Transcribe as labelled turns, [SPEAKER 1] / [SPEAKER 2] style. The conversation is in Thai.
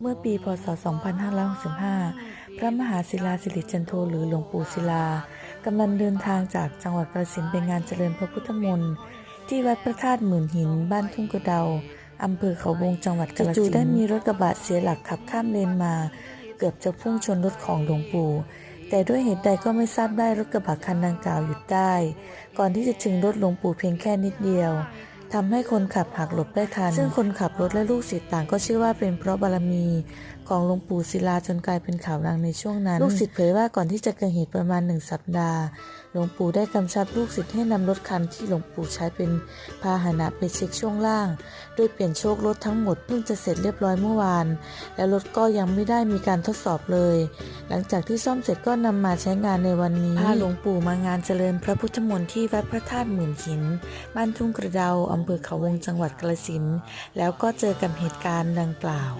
[SPEAKER 1] เมื่อปีพศ 2565 พระมหาศิลาสิริจันโทหรือหลวงปู่ศิลากำลังเดินทางจากจังหวัดกาฬสินไปงานเจริญพระพุทธมนต์ที่วัดพระธาตุหมื่นหิน บ้านทุ่งกระเดาอำเภอเขาวงจังหวัดกาฬสินธุ์จู่ได้มีรถกระบะเสียหลักขับข้ามเลนมา เกือบจะพุ่งชนรถของหลวงปู่แต่ด้วยเหตุใดก็ไม่ทราบได้รถกระบะคันดังกล่าวหยุดได้ ก่อนที่จะถึงรถหลวงปู่เพียงแค่นิดเดียว ทำให้คนขับหักหลบได้ทัน ซึ่งคนขับรถและลูกศิษย์ต่างก็เชื่อว่าเป็นเพราะบารมีของหลวงปู่ศิลาจนกลายเป็นข่าวดังในช่วงนั้น ลูกศิษย์เผยว่าก่อนที่จะเกิดเหตุประมาณหนึ่งสัปดาห์ หลวงปู่ได้กำชับลูกศิษย์ให้นำรถคันที่หลวงปู่ใช้เป็นพาหนะไปเช็คช่วงล่าง โดยเปลี่ยนโชครถทั้งหมดเพิ่งจะเสร็จเรียบร้อยเมื่อวาน และรถก็ยังไม่ได้มีการทดสอบเลย หลังจากที่ซ่อมเสร็จก็นำมาใช้งานในวันนี้พาหลวงปู่มางานเจริญพระพุทธมนต์ที่วัดพระธาตุหมื่นหิน บ้านทุ่งกระเดาอำเภอเขาวงจังหวัดกระสินแล้วก็เจอกับเหตุการณ์ดังกล่าว